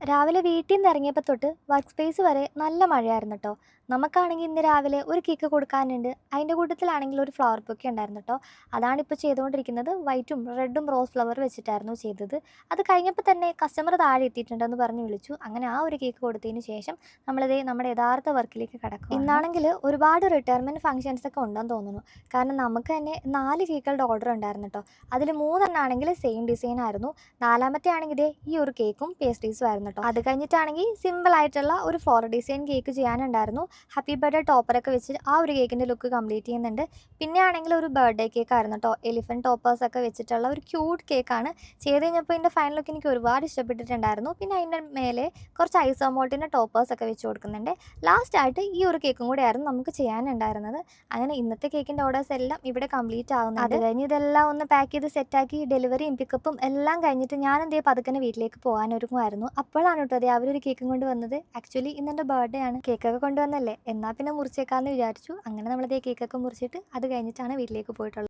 രാവിലെ വീട്ടിൽ നിന്ന് ഇറങ്ങിയപ്പോൾ തൊട്ട് വർക്ക് സ്പേസ് വരെ നല്ല മഴയായിരുന്നു കേട്ടോ നമുക്കാണെങ്കിൽ ഇന്ന് രാവിലെ ഒരു കേക്ക് കൊടുക്കാനുണ്ട്. അതിന്റെ കൂട്ടത്തിലാണെങ്കിൽ ഒരു ഫ്ലവർ ബുക്ക് ഉണ്ടായിരുന്നു കേട്ടോ അതാണ് ഇപ്പോൾ ചെയ്തുകൊണ്ടിരിക്കുന്നത് വൈറ്റും റെഡും റോസ് ഫ്ലവർ വെച്ചിട്ടായിരുന്നു ചെയ്തത്. അത് കഴിഞ്ഞപ്പോൾ തന്നെ കസ്റ്റമർ താഴെ എത്തിയിട്ടുണ്ടെന്ന് പറഞ്ഞ് വിളിച്ചു. അങ്ങനെ ആ ഒരു കേക്ക് കൊടുത്തതിന് ശേഷം നമ്മളിതേ നമ്മുടെ യഥാർത്ഥ വർക്കിലേക്ക് കടക്കും ഇന്നാണെങ്കിൽ ഒരുപാട് റിട്ടയർമെന്റ് ഫംഗ്ഷൻസ് ഒക്കെ ഉണ്ടെന്ന് തോന്നുന്നു. കാരണം നമുക്ക് തന്നെ നാല് കേക്കുകളുടെ ഓർഡർ ഉണ്ടായിരുന്നു കേട്ടോ അതിൽ മൂന്നെണ്ണാണെങ്കിൽ സെയിം ഡിസൈൻ ആയിരുന്നു. നാലാമത്തെ ആണെങ്കിൽ ഈ ഒരു കേക്കും പേസ്ട്രീസും ആയിരുന്നു. കേട്ടോ അത് കഴിഞ്ഞിട്ടാണെങ്കിൽ സിമ്പിൾ ആയിട്ടുള്ള ഒരു ഫ്ലോർ ഡിസൈൻ കേക്ക് ചെയ്യാനുണ്ടായിരുന്നു. ഹാപ്പി ബർത്ത്ഡേ ടോപ്പറൊക്കെ വെച്ച് ആ ഒരു കേക്കിന്റെ ലുക്ക് കംപ്ലീറ്റ് ചെയ്യുന്നുണ്ട്. പിന്നെ ആണെങ്കിൽ ഒരു ബർത്ത്ഡേ കേക്ക് ആയിരുന്നു കേട്ടോ എലിഫന്റ് ടോപ്പേഴ്സ് ഒക്കെ വെച്ചിട്ടുള്ള ഒരു ക്യൂട്ട് കേക്കാണ് ചെയ്ത് കഴിഞ്ഞപ്പോൾ ഇതിന്റെ ഫൈനൽ ലുക്ക് എനിക്ക് ഒരുപാട് ഇഷ്ടപ്പെട്ടിട്ടുണ്ടായിരുന്നു. പിന്നെ അതിന്റെ മേലെ കുറച്ച് ടോപ്പേഴ്സ് ഒക്കെ വെച്ച് കൊടുക്കുന്നുണ്ട്. ലാസ്റ്റ് ആയിട്ട് ഈ ഒരു കേക്കും കൂടെ ആയിരുന്നു നമുക്ക് ചെയ്യാനുണ്ടായിരുന്നത്. അങ്ങനെ ഇന്നത്തെ കേക്കിന്റെ ഓർഡേഴ്സ് എല്ലാം ഇവിടെ കംപ്ലീറ്റ് ആവുന്നത് അത് കഴിഞ്ഞ് ഇതെല്ലാം ഒന്ന് പാക്ക് ചെയ്ത് സെറ്റാക്കി ഡെലിവറിയും പിക്കപ്പും എല്ലാം കഴിഞ്ഞിട്ട് ഞാൻ എന്തേ പതുക്കനെ വീട്ടിലേക്ക് പോകാനൊരുങ്ങുമായിരുന്നു. അപ്പോഴാണ് കേട്ടോ അതെ അവരൊരു കേക്കും കൊണ്ട് വന്നത്. ആക്ച്വലി ഇന്നെന്റെ ബർത്ത്ഡേ ആണ്. കേക്കൊക്കെ കൊണ്ടുവന്നല്ലേ എന്നാൽ പിന്നെ മുറിച്ചേക്കാമെന്ന് വിചാരിച്ചു. അങ്ങനെ നമ്മളതേ കേക്കൊക്കെ മുറിച്ചിട്ട് അത് കഴിഞ്ഞിട്ടാണ് വീട്ടിലേക്ക് പോയിട്ടുള്ളത്.